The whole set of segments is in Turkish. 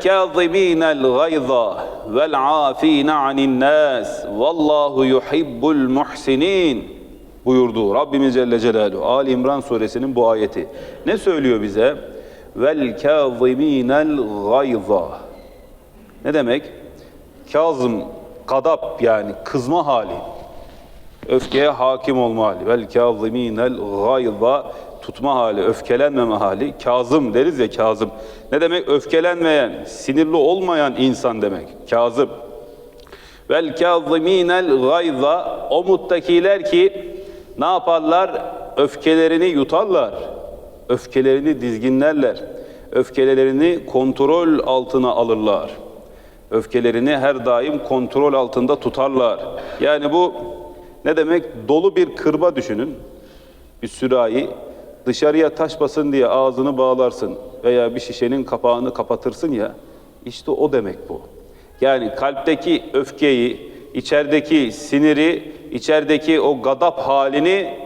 kâzimînel gayza vel âfîne anin nâs vallahu yuhibbul muhsinin buyurdu Rabbimiz Celle Celaluhu. Ali İmran suresinin bu ayeti. Ne söylüyor bize? Vel kâzimînel gayza. Ne demek? Kazım, gadap yani kızma hali. Öfkeye hakim olma hali. Vel kâzimînel gayza tutma hali, öfkelenmeme hali. Kazım deriz ya kazım. Ne demek? Öfkelenmeyen, sinirli olmayan insan demek. Kazım. Vel kâzimînel gayza o muttakiler ki ne yaparlar? Öfkelerini yutarlar. Öfkelerini dizginlerler. Öfkelerini kontrol altına alırlar. Öfkelerini her daim kontrol altında tutarlar. Yani bu ne demek? Dolu bir kırba düşünün. Bir sürahi dışarıya taş basın diye ağzını bağlarsın veya bir şişenin kapağını kapatırsın ya. İşte o demek bu. Yani kalpteki öfkeyi, içerideki siniri, içerideki o gadap halini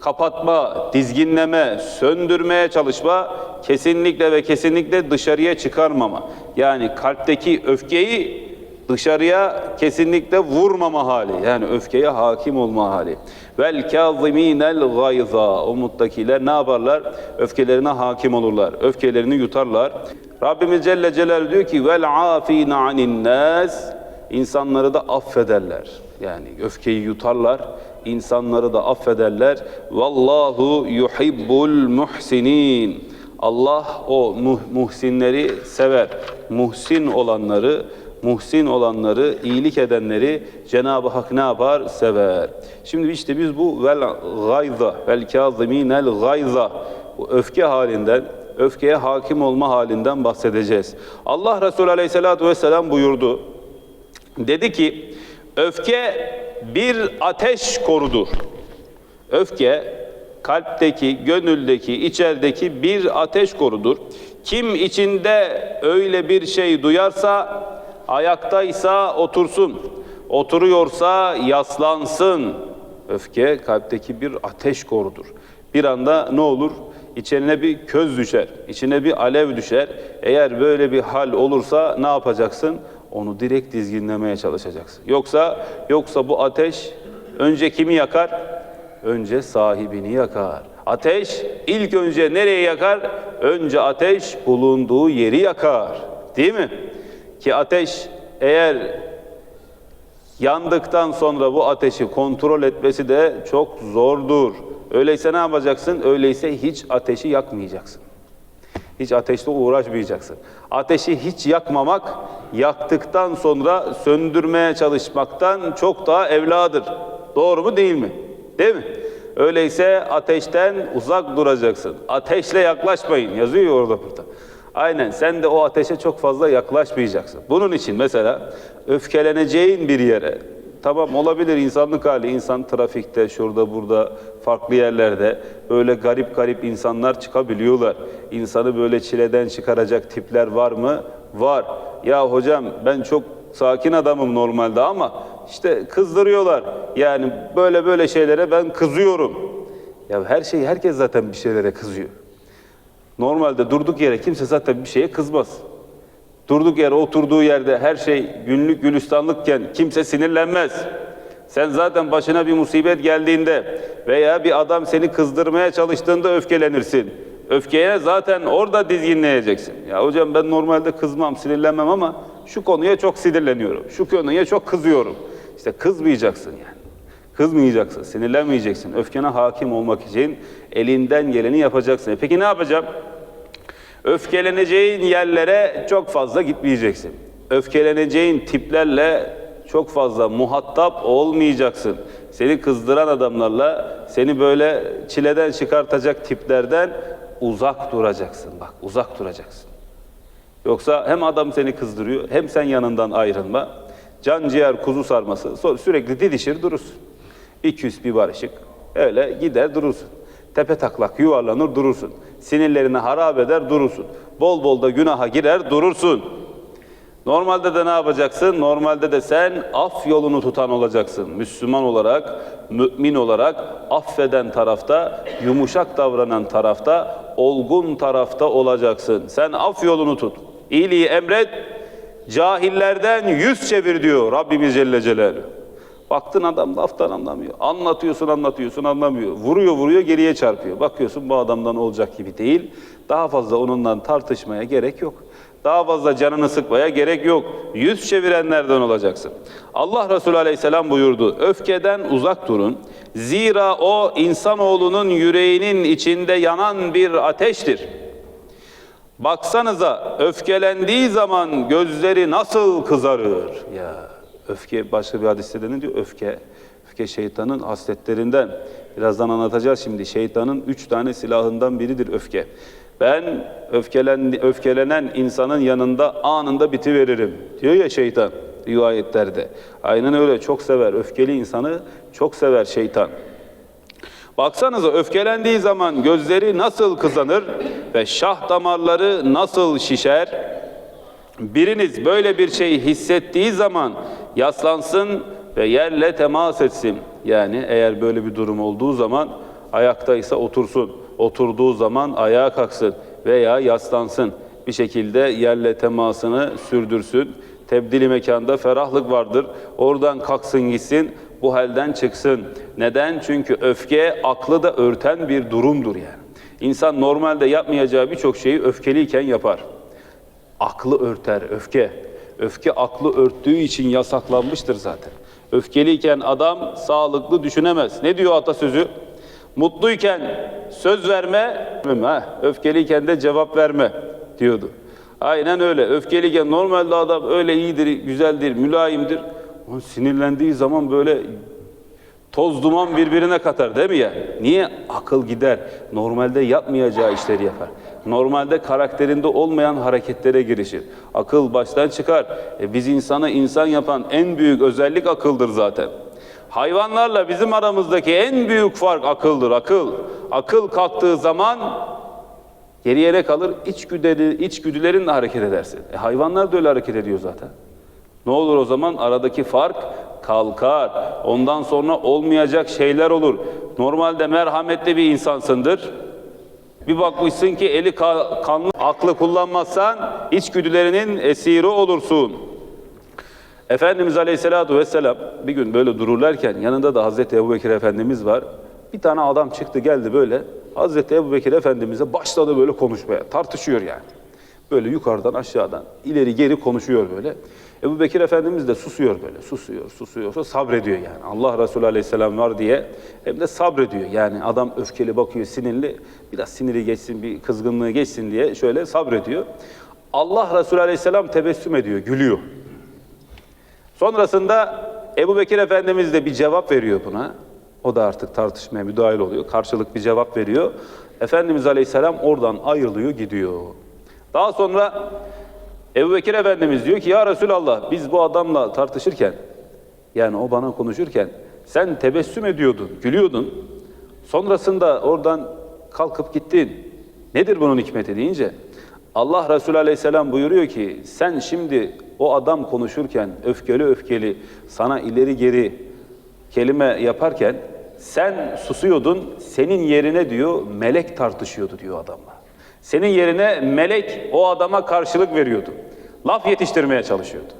kapatma, dizginleme, söndürmeye çalışma, kesinlikle ve kesinlikle dışarıya çıkarmama. Yani kalpteki öfkeyi dışarıya kesinlikle vurmama hali. Yani öfkeye hakim olma hali. Vel kâzimînel gayza. O muttakiler ne yaparlar? Öfkelerine hakim olurlar. Öfkelerini yutarlar. Rabbimiz Celle Celal diyor ki vel afîne anin nâs. İnsanları da affederler. Yani öfkeyi yutarlar. insanları da affederler. Vallahu yuhibbul muhsinin. Allah o muh- muhsinleri sever. Muhsin olanları, muhsin olanları, iyilik edenleri Cenab-ı Hak ne yapar? Sever. Şimdi işte biz bu vel gayza, vel kâzimînel gayza, bu öfke halinden, öfkeye hakim olma halinden bahsedeceğiz. Allah Resulü Aleyhisselatü Vesselam buyurdu. Dedi ki, öfke bir ateş korudur. Öfke kalpteki, gönüldeki, içerideki bir ateş korudur. Kim içinde öyle bir şey duyarsa, ayaktaysa otursun, oturuyorsa yaslansın. Öfke kalpteki bir ateş korudur. Bir anda ne olur? İçine bir köz düşer, içine bir alev düşer. Eğer böyle bir hal olursa ne yapacaksın? Onu direkt dizginlemeye çalışacaksın. Yoksa yoksa bu ateş önce kimi yakar? Önce sahibini yakar. Ateş ilk önce nereye yakar? Önce ateş bulunduğu yeri yakar. Değil mi? Ki ateş eğer yandıktan sonra bu ateşi kontrol etmesi de çok zordur. Öyleyse ne yapacaksın? Öyleyse hiç ateşi yakmayacaksın. Hiç ateşle uğraşmayacaksın. Ateşi hiç yakmamak, yaktıktan sonra söndürmeye çalışmaktan çok daha evladır. Doğru mu değil mi? Değil mi? Öyleyse ateşten uzak duracaksın. Ateşle yaklaşmayın yazıyor orada burada. Aynen sen de o ateşe çok fazla yaklaşmayacaksın. Bunun için mesela öfkeleneceğin bir yere Tamam olabilir insanlık hali. insan trafikte, şurada, burada, farklı yerlerde böyle garip garip insanlar çıkabiliyorlar. İnsanı böyle çileden çıkaracak tipler var mı? Var. Ya hocam ben çok sakin adamım normalde ama işte kızdırıyorlar. Yani böyle böyle şeylere ben kızıyorum. Ya her şey herkes zaten bir şeylere kızıyor. Normalde durduk yere kimse zaten bir şeye kızmaz. Durduk yere oturduğu yerde her şey günlük gülistanlıkken kimse sinirlenmez. Sen zaten başına bir musibet geldiğinde veya bir adam seni kızdırmaya çalıştığında öfkelenirsin. Öfkeye zaten orada dizginleyeceksin. Ya hocam ben normalde kızmam, sinirlenmem ama şu konuya çok sinirleniyorum. Şu konuya çok kızıyorum. İşte kızmayacaksın yani. Kızmayacaksın, sinirlenmeyeceksin. Öfkene hakim olmak için elinden geleni yapacaksın. E Peki ne yapacağım? Öfkeleneceğin yerlere çok fazla gitmeyeceksin. Öfkeleneceğin tiplerle çok fazla muhatap olmayacaksın. Seni kızdıran adamlarla seni böyle çileden çıkartacak tiplerden uzak duracaksın. Bak uzak duracaksın. Yoksa hem adam seni kızdırıyor hem sen yanından ayrılma. Can ciğer kuzu sarması sürekli didişir durursun. Bir küs bir barışık öyle gider durursun. Tepe taklak yuvarlanır durursun. Sinirlerini harap eder durursun. Bol bol da günaha girer durursun. Normalde de ne yapacaksın? Normalde de sen af yolunu tutan olacaksın. Müslüman olarak, mümin olarak affeden tarafta, yumuşak davranan tarafta olgun tarafta olacaksın. Sen af yolunu tut. İyiliği emret, cahillerden yüz çevir diyor Rabbimiz Celle Celaluhu. Baktın adam laftan anlamıyor. Anlatıyorsun anlatıyorsun anlamıyor. Vuruyor vuruyor geriye çarpıyor. Bakıyorsun bu adamdan olacak gibi değil. Daha fazla onunla tartışmaya gerek yok. Daha fazla canını sıkmaya gerek yok. Yüz çevirenlerden olacaksın. Allah Resulü Aleyhisselam buyurdu. Öfkeden uzak durun. Zira o insanoğlunun yüreğinin içinde yanan bir ateştir. Baksanıza öfkelendiği zaman gözleri nasıl kızarır? Ya öfke başka bir hadiste de ne diyor? Öfke. Öfke şeytanın hasletlerinden. Birazdan anlatacağız şimdi. Şeytanın üç tane silahından biridir öfke. Ben öfkelen, öfkelenen insanın yanında anında bitiveririm diyor ya şeytan rivayetlerde. Aynen öyle çok sever. Öfkeli insanı çok sever şeytan. Baksanıza öfkelendiği zaman gözleri nasıl kızanır ve şah damarları nasıl şişer? Biriniz böyle bir şey hissettiği zaman yaslansın ve yerle temas etsin. Yani eğer böyle bir durum olduğu zaman ayaktaysa otursun. Oturduğu zaman ayağa kalksın veya yaslansın. Bir şekilde yerle temasını sürdürsün. Tebdili mekanda ferahlık vardır. Oradan kalksın gitsin, bu halden çıksın. Neden? Çünkü öfke aklı da örten bir durumdur yani. İnsan normalde yapmayacağı birçok şeyi öfkeliyken yapar. Aklı örter, öfke. Öfke aklı örttüğü için yasaklanmıştır zaten. Öfkeliyken adam sağlıklı düşünemez. Ne diyor atasözü? Mutluyken söz verme, öfkeliyken de cevap verme diyordu. Aynen öyle. Öfkeliyken normalde adam öyle iyidir, güzeldir, mülayimdir. Ama sinirlendiği zaman böyle toz duman birbirine katar değil mi ya? Niye? Akıl gider. Normalde yapmayacağı işleri yapar. Normalde karakterinde olmayan hareketlere girişir. Akıl baştan çıkar. E biz insanı insan yapan en büyük özellik akıldır zaten. Hayvanlarla bizim aramızdaki en büyük fark akıldır, akıl. Akıl kalktığı zaman geriye ne kalır? İçgüdüleri, içgüdülerinle hareket edersin. E hayvanlar da öyle hareket ediyor zaten. Ne olur o zaman? Aradaki fark kalkar. Ondan sonra olmayacak şeyler olur. Normalde merhametli bir insansındır. Bir bakmışsın ki eli ka- kanlı, aklı kullanmazsan içgüdülerinin esiri olursun. Efendimiz Aleyhisselatü Vesselam bir gün böyle dururlarken yanında da Hazreti Ebu Bekir Efendimiz var. Bir tane adam çıktı geldi böyle Hazreti Ebu Bekir Efendimiz'e başladı böyle konuşmaya. Tartışıyor yani. Böyle yukarıdan aşağıdan ileri geri konuşuyor böyle. Ebu Bekir Efendimiz de susuyor böyle. Susuyor, susuyor, sabrediyor yani. Allah Resulü Aleyhisselam var diye hem de sabrediyor. Yani adam öfkeli bakıyor, sinirli. Biraz siniri geçsin, bir kızgınlığı geçsin diye şöyle sabrediyor. Allah Resulü Aleyhisselam tebessüm ediyor, gülüyor. Sonrasında Ebu Bekir Efendimiz de bir cevap veriyor buna. O da artık tartışmaya müdahil oluyor. Karşılık bir cevap veriyor. Efendimiz Aleyhisselam oradan ayrılıyor gidiyor. Daha sonra Ebu Bekir Efendimiz diyor ki ya Resulallah biz bu adamla tartışırken yani o bana konuşurken sen tebessüm ediyordun, gülüyordun. Sonrasında oradan kalkıp gittin. Nedir bunun hikmeti deyince Allah Resulü Aleyhisselam buyuruyor ki sen şimdi o adam konuşurken öfkeli öfkeli sana ileri geri kelime yaparken sen susuyordun senin yerine diyor melek tartışıyordu diyor adamla. Senin yerine melek o adama karşılık veriyordu. Laf yetiştirmeye çalışıyordu.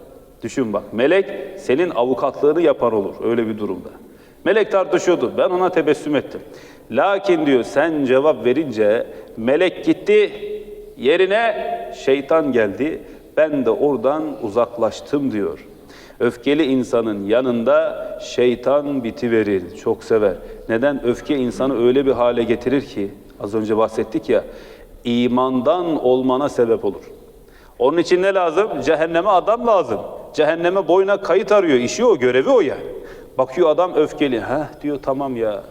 Düşün bak melek senin avukatlığını yapar olur öyle bir durumda. Melek tartışıyordu ben ona tebessüm ettim. Lakin diyor sen cevap verince melek gitti yerine şeytan geldi. Ben de oradan uzaklaştım diyor. Öfkeli insanın yanında şeytan bitiverir, çok sever. Neden? Öfke insanı öyle bir hale getirir ki, az önce bahsettik ya, imandan olmana sebep olur. Onun için ne lazım? Cehenneme adam lazım. Cehenneme boyuna kayıt arıyor, işi o, görevi o yani. Bakıyor adam öfkeli, heh diyor tamam ya,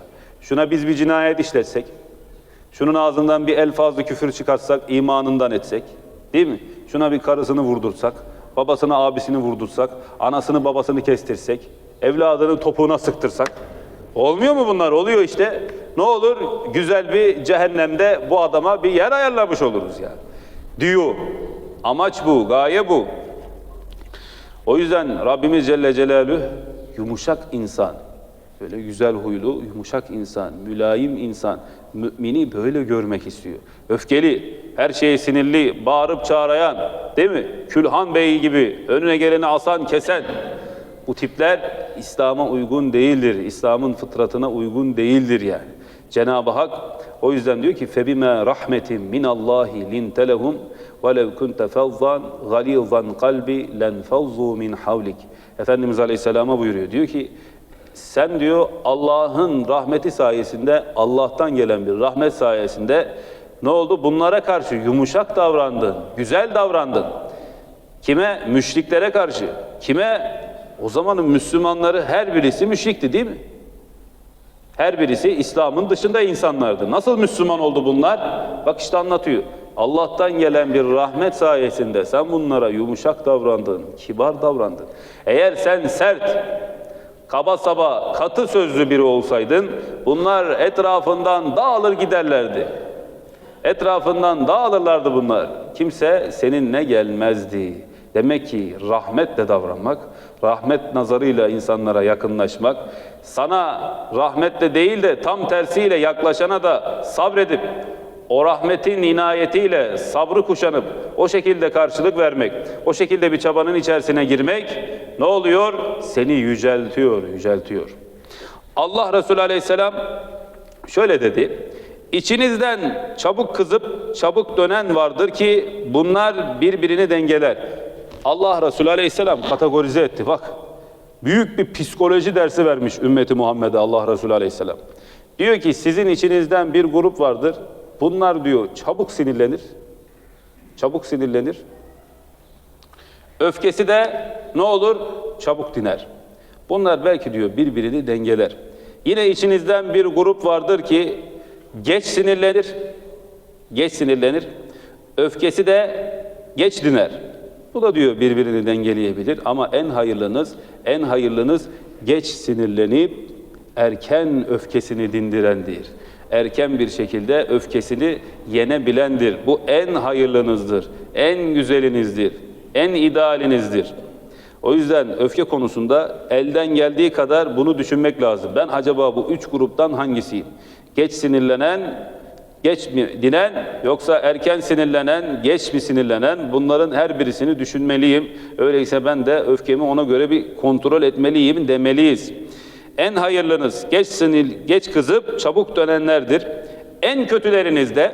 şuna biz bir cinayet işletsek, şunun ağzından bir elfazlı küfür çıkartsak, imanından etsek, değil mi? Şuna bir karısını vurdursak, babasını abisini vurdursak, anasını babasını kestirsek, evladını topuğuna sıktırsak. Olmuyor mu bunlar? Oluyor işte. Ne olur? Güzel bir cehennemde bu adama bir yer ayarlamış oluruz yani. Diyor. Amaç bu, gaye bu. O yüzden Rabbimiz Celle Celaluhu yumuşak insan, böyle güzel huylu, yumuşak insan, mülayim insan, Mümini böyle görmek istiyor. Öfkeli, her şeye sinirli, bağırıp çağırayan, değil mi? Külhan Bey gibi önüne geleni asan, kesen. Bu tipler İslam'a uygun değildir. İslam'ın fıtratına uygun değildir yani. Cenab-ı Hak o yüzden diyor ki febime rahmetin min Allahi lintelehum ve lev kunte fazzan galizan kalbi lenfazzu min havlik. Efendimiz Aleyhisselam'a buyuruyor. Diyor ki sen diyor Allah'ın rahmeti sayesinde Allah'tan gelen bir rahmet sayesinde ne oldu? Bunlara karşı yumuşak davrandın, güzel davrandın. Kime? Müşriklere karşı. Kime? O zamanın Müslümanları her birisi müşrikti değil mi? Her birisi İslam'ın dışında insanlardı. Nasıl Müslüman oldu bunlar? Bak işte anlatıyor. Allah'tan gelen bir rahmet sayesinde sen bunlara yumuşak davrandın, kibar davrandın. Eğer sen sert, kaba saba, katı sözlü biri olsaydın bunlar etrafından dağılır giderlerdi. Etrafından dağılırlardı bunlar. Kimse seninle gelmezdi. Demek ki rahmetle davranmak, rahmet nazarıyla insanlara yakınlaşmak, sana rahmetle değil de tam tersiyle yaklaşana da sabredip, o rahmetin inayetiyle sabrı kuşanıp o şekilde karşılık vermek, o şekilde bir çabanın içerisine girmek ne oluyor? Seni yüceltiyor, yüceltiyor. Allah Resulü Aleyhisselam şöyle dedi. İçinizden çabuk kızıp çabuk dönen vardır ki bunlar birbirini dengeler. Allah Resulü Aleyhisselam kategorize etti. Bak büyük bir psikoloji dersi vermiş ümmeti Muhammed'e Allah Resulü Aleyhisselam. Diyor ki sizin içinizden bir grup vardır. Bunlar diyor çabuk sinirlenir. Çabuk sinirlenir. Öfkesi de ne olur? Çabuk diner. Bunlar belki diyor birbirini dengeler. Yine içinizden bir grup vardır ki geç sinirlenir. Geç sinirlenir. Öfkesi de geç diner. Bu da diyor birbirini dengeleyebilir ama en hayırlınız, en hayırlınız geç sinirlenip erken öfkesini dindirendir. Erken bir şekilde öfkesini yenebilendir. Bu en hayırlınızdır, en güzelinizdir, en idealinizdir. O yüzden öfke konusunda elden geldiği kadar bunu düşünmek lazım. Ben acaba bu üç gruptan hangisiyim? Geç sinirlenen, geç mi dinen yoksa erken sinirlenen, geç mi sinirlenen bunların her birisini düşünmeliyim. Öyleyse ben de öfkemi ona göre bir kontrol etmeliyim demeliyiz. En hayırlınız geç sinir, geç kızıp çabuk dönenlerdir. En kötüleriniz de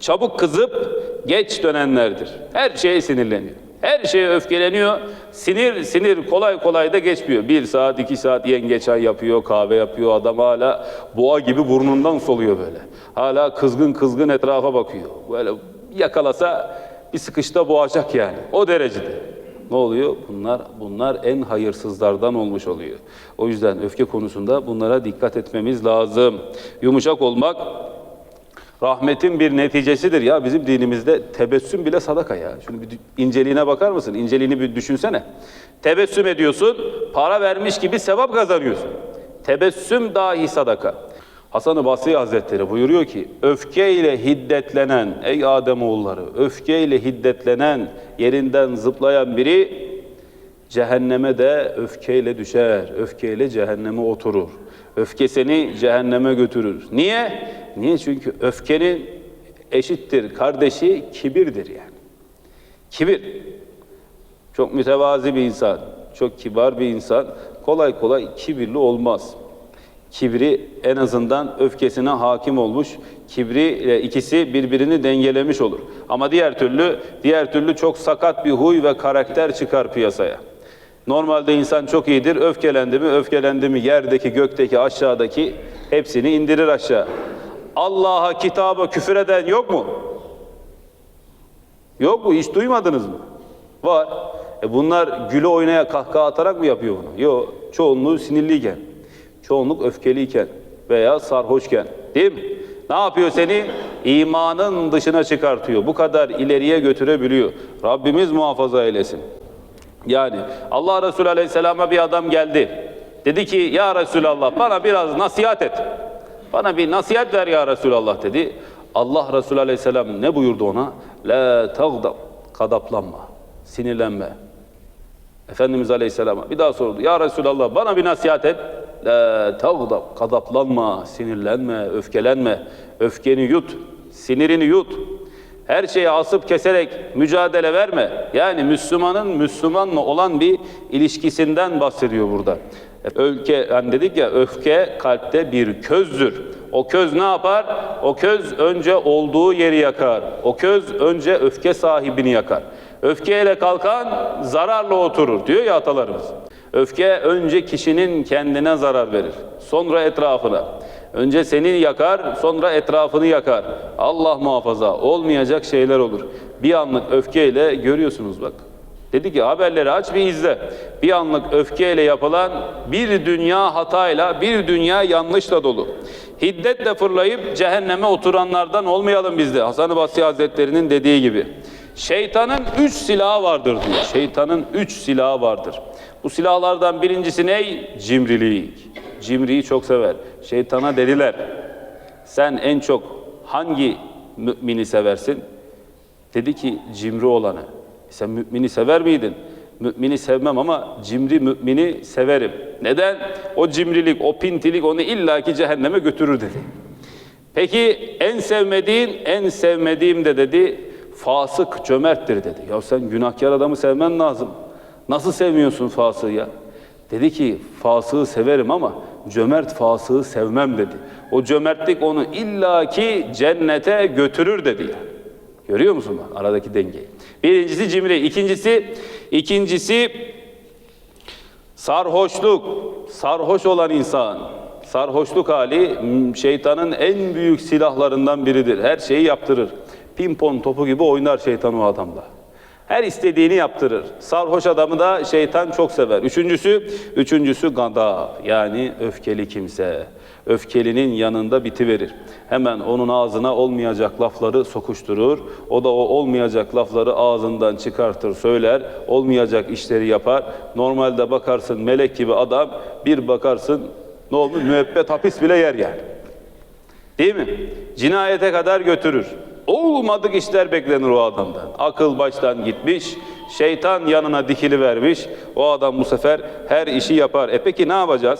çabuk kızıp geç dönenlerdir. Her şeye sinirleniyor. Her şeye öfkeleniyor. Sinir sinir kolay kolay da geçmiyor. Bir saat iki saat yengeç çay yapıyor, kahve yapıyor. Adam hala boğa gibi burnundan soluyor böyle. Hala kızgın kızgın etrafa bakıyor. Böyle yakalasa bir sıkışta boğacak yani. O derecede. Ne oluyor? Bunlar bunlar en hayırsızlardan olmuş oluyor. O yüzden öfke konusunda bunlara dikkat etmemiz lazım. Yumuşak olmak rahmetin bir neticesidir ya. Bizim dinimizde tebessüm bile sadaka ya. Şunu bir inceliğine bakar mısın? İnceliğini bir düşünsene. Tebessüm ediyorsun, para vermiş gibi sevap kazanıyorsun. Tebessüm dahi sadaka. Hasan-ı Basri Hazretleri buyuruyor ki, öfkeyle hiddetlenen, ey Ademoğulları, öfkeyle hiddetlenen, yerinden zıplayan biri cehenneme de öfkeyle düşer, öfkeyle cehenneme oturur. Öfke seni cehenneme götürür. Niye? Niye? Çünkü öfkenin eşittir, kardeşi kibirdir yani. Kibir. Çok mütevazi bir insan, çok kibar bir insan kolay kolay kibirli olmaz. Kibri en azından öfkesine hakim olmuş, kibri ile ikisi birbirini dengelemiş olur. Ama diğer türlü, diğer türlü çok sakat bir huy ve karakter çıkar piyasaya. Normalde insan çok iyidir, öfkelendi mi, öfkelendi mi yerdeki, gökteki, aşağıdaki hepsini indirir aşağı. Allah'a, kitaba küfür eden yok mu? Yok mu? Hiç duymadınız mı? Var. E bunlar güle oynaya kahkaha atarak mı yapıyor bunu? Yok. Çoğunluğu sinirliyken, çoğunluk öfkeliyken veya sarhoşken. Değil mi? Ne yapıyor seni? İmanın dışına çıkartıyor. Bu kadar ileriye götürebiliyor. Rabbimiz muhafaza eylesin. Yani Allah Resulü Aleyhisselam'a bir adam geldi. Dedi ki ya Resulallah bana biraz nasihat et. Bana bir nasihat ver ya Resulallah dedi. Allah Resulü Aleyhisselam ne buyurdu ona? La tagdab. Kadaplanma. Sinirlenme. Efendimiz Aleyhisselam'a bir daha sordu. Ya Resulallah bana bir nasihat et. La tagdab. Kadaplanma, sinirlenme, öfkelenme. Öfkeni yut, sinirini yut. Her şeyi asıp keserek mücadele verme. Yani Müslümanın Müslümanla olan bir ilişkisinden bahsediyor burada. Öfke, hani dedik ya öfke kalpte bir közdür. O köz ne yapar? O köz önce olduğu yeri yakar. O köz önce öfke sahibini yakar. Öfkeyle kalkan zararla oturur diyor ya atalarımız. Öfke önce kişinin kendine zarar verir. Sonra etrafına. Önce seni yakar, sonra etrafını yakar. Allah muhafaza olmayacak şeyler olur. Bir anlık öfkeyle görüyorsunuz bak. Dedi ki haberleri aç bir izle. Bir anlık öfkeyle yapılan bir dünya hatayla, bir dünya yanlışla dolu. Hiddetle fırlayıp cehenneme oturanlardan olmayalım biz de. Hasan-ı Basri Hazretleri'nin dediği gibi. Şeytanın üç silahı vardır diyor. Şeytanın üç silahı vardır. Bu silahlardan birincisi ne? Cimrilik. Cimriyi çok sever. Şeytana dediler. Sen en çok hangi mümini seversin? Dedi ki cimri olanı. Sen mümini sever miydin? Mümini sevmem ama cimri mümini severim. Neden? O cimrilik, o pintilik onu illaki cehenneme götürür dedi. Peki en sevmediğin, en sevmediğim de dedi fasık cömerttir dedi. Ya sen günahkar adamı sevmen lazım. Nasıl sevmiyorsun fasığı ya? Dedi ki fasığı severim ama cömert fasığı sevmem dedi. O cömertlik onu illaki cennete götürür dedi ya. Görüyor musun aradaki dengeyi? Birincisi cimri, ikincisi ikincisi sarhoşluk. Sarhoş olan insan. Sarhoşluk hali şeytanın en büyük silahlarından biridir. Her şeyi yaptırır. Pimpon topu gibi oynar şeytan o adamla. Her istediğini yaptırır. Sarhoş adamı da şeytan çok sever. Üçüncüsü, üçüncüsü gadab yani öfkeli kimse. Öfkelinin yanında bitiverir. Hemen onun ağzına olmayacak lafları sokuşturur. O da o olmayacak lafları ağzından çıkartır, söyler. Olmayacak işleri yapar. Normalde bakarsın melek gibi adam, bir bakarsın ne olur müebbet hapis bile yer yani. Değil mi? Cinayete kadar götürür Olmadık işler beklenir o adamdan. Akıl baştan gitmiş, şeytan yanına dikili vermiş. O adam bu sefer her işi yapar. E peki ne yapacağız?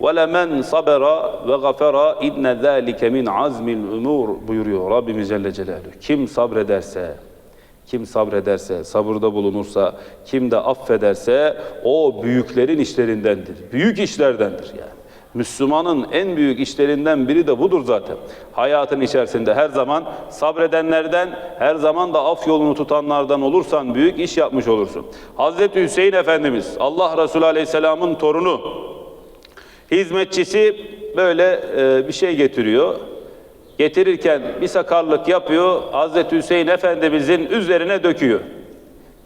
وَلَمَنْ صَبَرَ وَغَفَرَ اِنَّ ذَٰلِكَ مِنْ عَزْمِ الْاُمُورِ buyuruyor Rabbimiz Celle Celaluhu. Kim sabrederse, kim sabrederse, sabırda bulunursa, kim de affederse o büyüklerin işlerindendir. Büyük işlerdendir yani. Müslümanın en büyük işlerinden biri de budur zaten. Hayatın içerisinde her zaman sabredenlerden, her zaman da af yolunu tutanlardan olursan büyük iş yapmış olursun. Hazreti Hüseyin Efendimiz, Allah Resulü Aleyhisselam'ın torunu, hizmetçisi böyle e, bir şey getiriyor. Getirirken bir sakarlık yapıyor, Hazreti Hüseyin Efendimizin üzerine döküyor.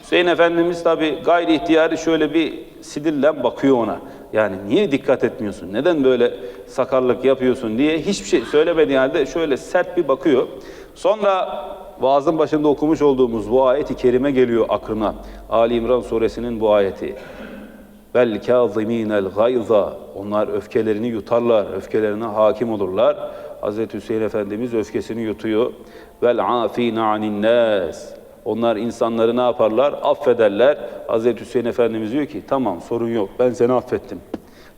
Hüseyin Efendimiz tabi gayri ihtiyari şöyle bir sinirlen bakıyor ona. Yani niye dikkat etmiyorsun? Neden böyle sakarlık yapıyorsun diye hiçbir şey söylemediği halde şöyle sert bir bakıyor. Sonra vaazın başında okumuş olduğumuz bu ayeti kerime geliyor aklına. Ali İmran suresinin bu ayeti. Vel kâzimînel gayza. Onlar öfkelerini yutarlar, öfkelerine hakim olurlar. Hazreti Hüseyin Efendimiz öfkesini yutuyor. Vel afîne anin nâs. Onlar insanları ne yaparlar? Affederler. Hazreti Hüseyin Efendimiz diyor ki tamam sorun yok ben seni affettim.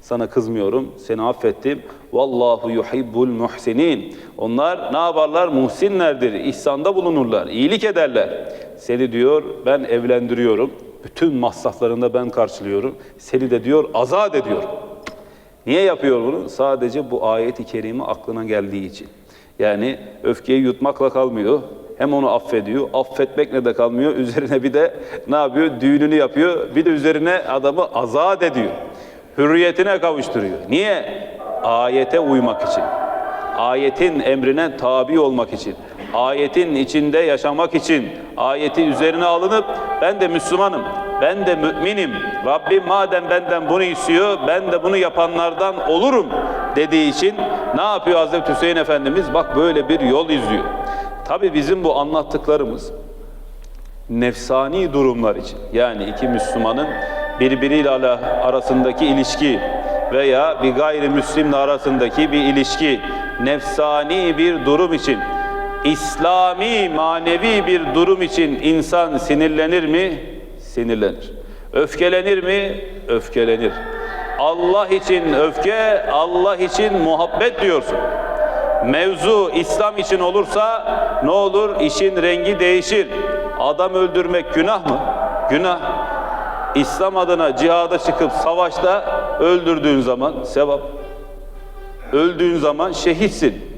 Sana kızmıyorum, seni affettim. Vallahu yuhibbul muhsinin. Onlar ne yaparlar? Muhsinlerdir, ihsanda bulunurlar, iyilik ederler. Seni diyor ben evlendiriyorum. Bütün masraflarını da ben karşılıyorum. Seni de diyor azat ediyorum. Niye yapıyor bunu? Sadece bu ayeti kerime aklına geldiği için. Yani öfkeyi yutmakla kalmıyor. Hem onu affediyor. Affetmekle de kalmıyor. Üzerine bir de ne yapıyor? Düğününü yapıyor. Bir de üzerine adamı azat ediyor. Hürriyetine kavuşturuyor. Niye? Ayete uymak için. Ayetin emrine tabi olmak için. Ayetin içinde yaşamak için. Ayeti üzerine alınıp ben de Müslümanım. Ben de müminim. Rabbim madem benden bunu istiyor, ben de bunu yapanlardan olurum dediği için ne yapıyor Hazreti Hüseyin Efendimiz? Bak böyle bir yol izliyor. Tabi bizim bu anlattıklarımız nefsani durumlar için. Yani iki Müslümanın birbiriyle arasındaki ilişki veya bir gayrimüslimle arasındaki bir ilişki nefsani bir durum için İslami manevi bir durum için insan sinirlenir mi? Sinirlenir. Öfkelenir mi? Öfkelenir. Allah için öfke, Allah için muhabbet diyorsun. Mevzu İslam için olursa ne olur? İşin rengi değişir. Adam öldürmek günah mı? Günah. İslam adına cihada çıkıp savaşta öldürdüğün zaman sevap. Öldüğün zaman şehitsin.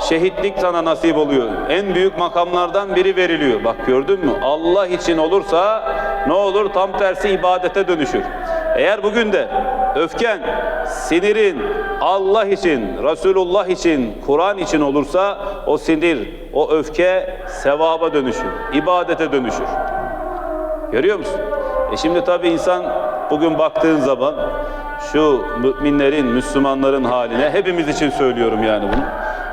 Şehitlik sana nasip oluyor. En büyük makamlardan biri veriliyor. Bak gördün mü? Allah için olursa ne olur? Tam tersi ibadete dönüşür. Eğer bugün de öfken, sinirin Allah için, Resulullah için, Kur'an için olursa o sinir, o öfke sevaba dönüşür, ibadete dönüşür. Görüyor musun? E şimdi tabii insan bugün baktığın zaman şu müminlerin, Müslümanların haline hepimiz için söylüyorum yani bunu.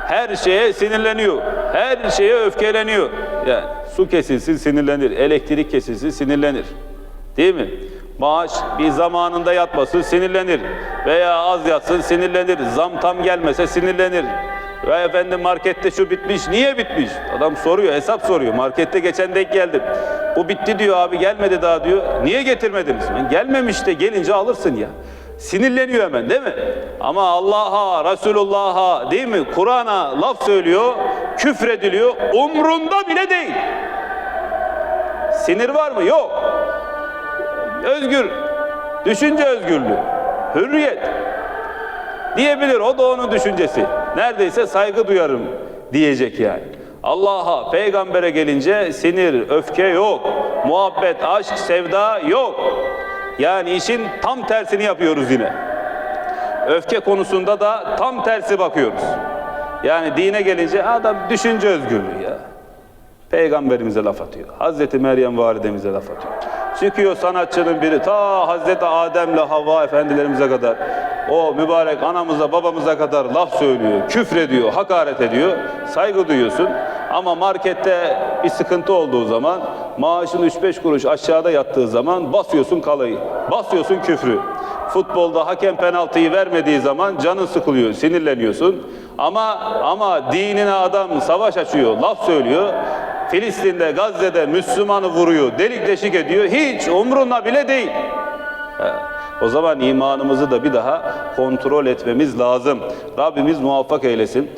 Her şeye sinirleniyor. Her şeye öfkeleniyor. Yani su kesilsin sinirlenir. Elektrik kesilsin sinirlenir. Değil mi? Maaş bir zamanında yatması sinirlenir. Veya az yatsın sinirlenir. Zam tam gelmese sinirlenir. Ve efendim markette şu bitmiş. Niye bitmiş? Adam soruyor, hesap soruyor. Markette geçen denk geldim. Bu bitti diyor abi gelmedi daha diyor. Niye getirmediniz? Ben gelmemiş de gelince alırsın ya. Sinirleniyor hemen değil mi? Ama Allah'a, Resulullah'a değil mi? Kur'an'a laf söylüyor, küfrediliyor. Umrunda bile değil. Sinir var mı? Yok. Özgür. Düşünce özgürlüğü. Hürriyet. Diyebilir. O da onun düşüncesi. Neredeyse saygı duyarım diyecek yani. Allah'a, peygambere gelince sinir, öfke yok. Muhabbet, aşk, sevda yok. Yani işin tam tersini yapıyoruz yine. Öfke konusunda da tam tersi bakıyoruz. Yani dine gelince adam düşünce özgürlüğü ya. Peygamberimize laf atıyor. Hazreti Meryem validemize laf atıyor. Çıkıyor sanatçının biri ta Hazreti Adem'le Havva efendilerimize kadar o mübarek anamıza babamıza kadar laf söylüyor, küfrediyor, hakaret ediyor. Saygı duyuyorsun. Ama markette bir sıkıntı olduğu zaman maaşın 3-5 kuruş aşağıda yattığı zaman basıyorsun kalayı. Basıyorsun küfrü. Futbolda hakem penaltıyı vermediği zaman canın sıkılıyor, sinirleniyorsun. Ama ama dinine adam savaş açıyor, laf söylüyor. Filistin'de, Gazze'de Müslümanı vuruyor, delik deşik ediyor. Hiç umrunda bile değil. He. O zaman imanımızı da bir daha kontrol etmemiz lazım. Rabbimiz muvaffak eylesin.